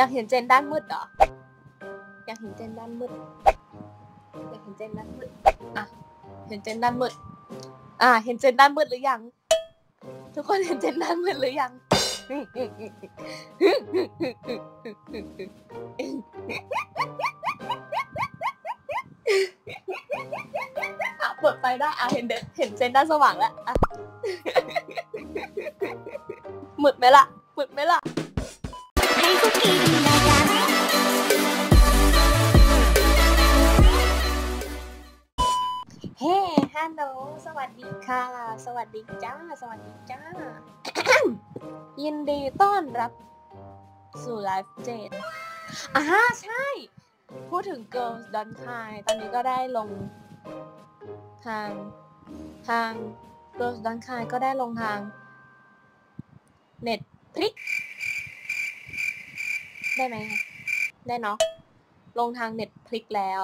อยากเห็นเจนด้านมืดเหรอ อยากเห็นเจนด้านมืด อยากเห็นเจนด้านมืด อะ เห็นเจนด้านมืด อะ เห็นเจนด้านมืดหรือยัง ทุกคนเห็นเจนด้านมืดหรือยังอะเปิดไฟได้อะเห็นเดเห็นเจนด้านสว่างแล้วอะหมึดไหมล่ะหมึดไหมล่ะ เฮ้ฮัลโหล สวัสดีค่ะ สวัสดีจ้า สวัสดีจ้า ยินดีต้อนรับสู่ไลฟ์เจนอ่าใช่ พูดถึง Girls Don't Cry ตอนนี้ก็ได้ลงทางทาง Girls Don't Cry ก็ได้ลงทางเน็ตพลิก ได้ไหม ได้เนาะ ลงทางเน็ตพลิกแล้ว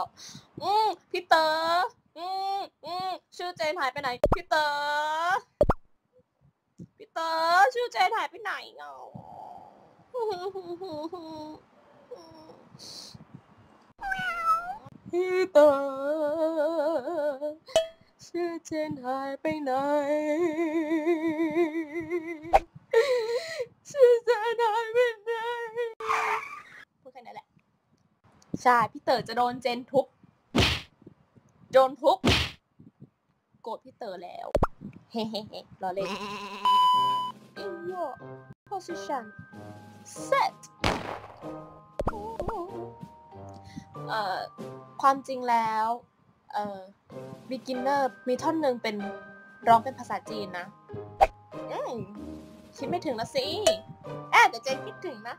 อืมพี่เตอ๋ออืมอืมชื่อเจนหายไปไหน พี่เตอ๋อพี่เตอ๋อชื่อเจนหายไปไหนเงาพี่เตอ๋อชื่อเจนหายไปไหนชื่อเจนหายไปไหนพูดแค่นั้นแหละ ใช่ พี่เต๋อจะโดนเจนทุบโดนทุบโกรธพี่เต๋อแล้ว เฮ้เฮ้เฮ้รอเล่น In your position set เอ่อความจริงแล้วเอ่อ beginner มีท่อนหนึ่งเป็นร้องเป็นภาษาจีนนะอืมคิดไม่ถึงละสิแอบแต่เจนคิดถึงนะ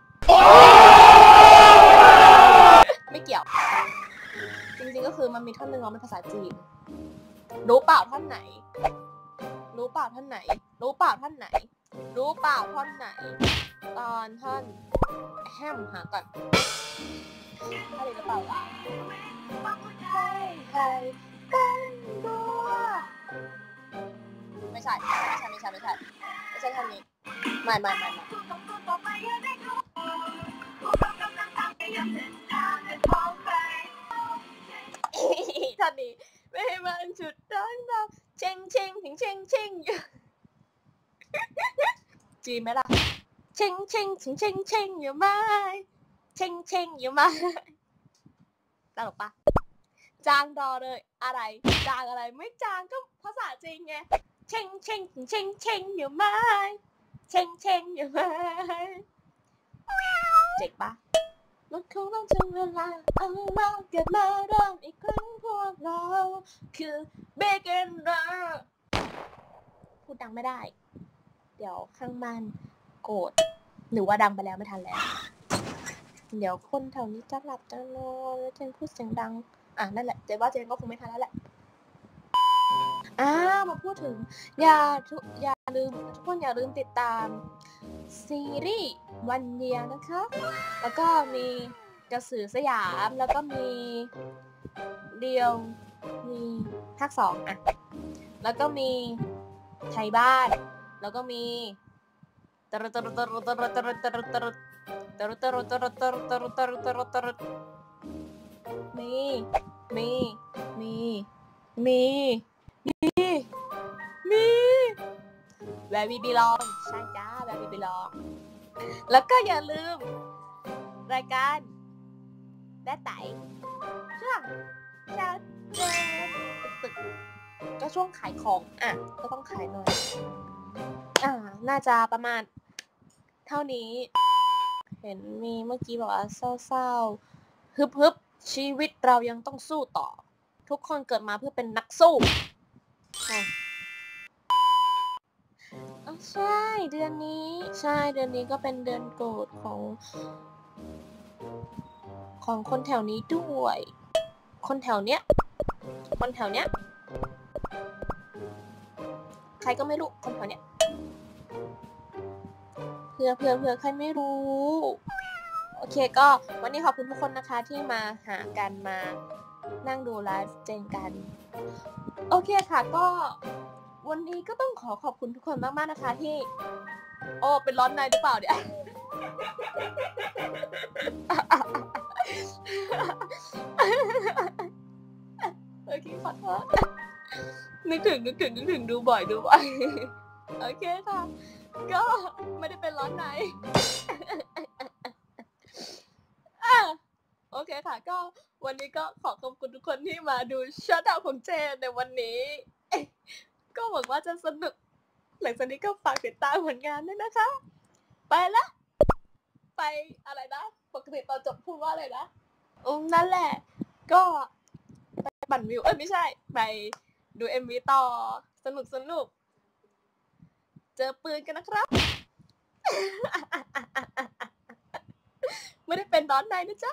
มันมีท่อนหนึ่งร้องเป็นภาษาจีน รู้เปล่าท่อนไหน รู้เปล่าท่อนไหน รู้เปล่าท่อนไหน รู้เปล่าท่อนไหน ตอนท่อนแฮมหาก่อนท่อนนี้หรือเปล่าวะให้ให้เป็นบัวไม่ใช่ ไม่ใช่ ไม่ใช่ ไม่ใช่ ไม่ใช่ท่อนนี้ ไม่ไม่ไม่ ท่อนนี้ไม่ให้มันจุดร้อนเราเชงเชงถึงเชงเชงอยู่จีนไหมล่ะเชงเชงถึงเชงเชงอยู่ไหมเชงเชงอยู่ไหมตลกปะจางดอเลย อะไร จางอะไรไม่จางก็ภาษาจีนไงเชงเชงถึงเชงเชงอยู่ไหมเชงเชงอยู่ไหมเจ๋งปะ มันคงต้องถึงเวลาเอาเราเกิดมาเริ่มอีกครั้งพวกเรา คือ beginner พูดดังไม่ได้ เดี๋ยวข้างบ้านโกรธหรือว่าดังไปแล้วไม่ทันแล้ว เดี๋ยวคนแถวนี้จะหลับจะนอนแล้วเจนพูดเสียงดัง อะนั่นแหละเจนว่าเจนก็คงไม่ทันแล้วแหละอ้าวมาพูดถึง อย่าทุอย่าลืมทุกคนอย่าลืมติดตามซีรีส์ วันเดียวนะคะ แล้วก็มีกระสือสยาม แล้วก็มีเดียว มีภาคสองอะแล้วก็มีไทยบ้าน แล้วก็มีตรตรตรตรตรตรตรตรตรตรตรตรตรตรตรมี มี มี มี มี มี Where we belong ใช่จ้า Where we belong แล้วก็อย่าลืม รายการแด้ไตช่วงชัดเจนตึกก็ช่วงขายของ อะ ก็ต้องขายหน่อย อ่า น่าจะประมาณ เท่านี้ เห็นมีเมื่อกี้บอกว่าเศร้าๆฮึบๆชีวิตเรายังต้องสู้ต่อ ทุกคนเกิดมาเพื่อเป็นนักสู้อะ ใช่เดือนนี้ ใช่เดือนนี้ก็เป็นเดือนโกรธของ ของคนแถวนี้ด้วย คนแถวเนี้ย คนแถวเนี้ย ใครก็ไม่รู้ คนแถวเนี้ย เพื่อเพื่อเพื่อใครไม่รู้ โอเคก็วันนี้ขอบคุณทุกคนนะคะที่มาหากันมานั่งดูไลฟ์เจนกัน โอเคค่ะก็ วันนี้ก็ต้องขอขอบคุณทุกคนมากๆนะคะที่ โอ้เป็นร้อนในหรือเปล่าเนี่ย โอเคขอโทษนึกถึงนึกถึงนึกถึงดูบ่อยดูบ่อยโอเคค่ะ ก็ไม่ได้เป็นร้อนในโอเคค่ะ ก็วันนี้ก็ขอขอบคุณทุกคนที่มาดูช็อตดาวของเจนในวันนี้ ก็หวังว่าจะสนุก หลังจากนี้ก็ฝากติดตามผลงานด้วยนะคะ ไปละ ไปอะไรนะ ปกติตอนจบพูดว่าอะไรนะอืมนั่นแหละ ก็ไปปั่นวิว เอ้ยไม่ใช่ ไปดูเอ็มวีต่อ สนุกสนุก เจอปืนกันนะครับ ไม่ได้เป็นร้อนในนะจ๊ะ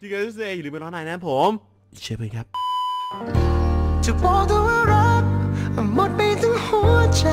ที่เกิดเซอย่าลืมไปร้อนในนะผม เชื่อเพื่อนครับจะบอกตัวว่ารัก หมดไปทั้งหัวใจ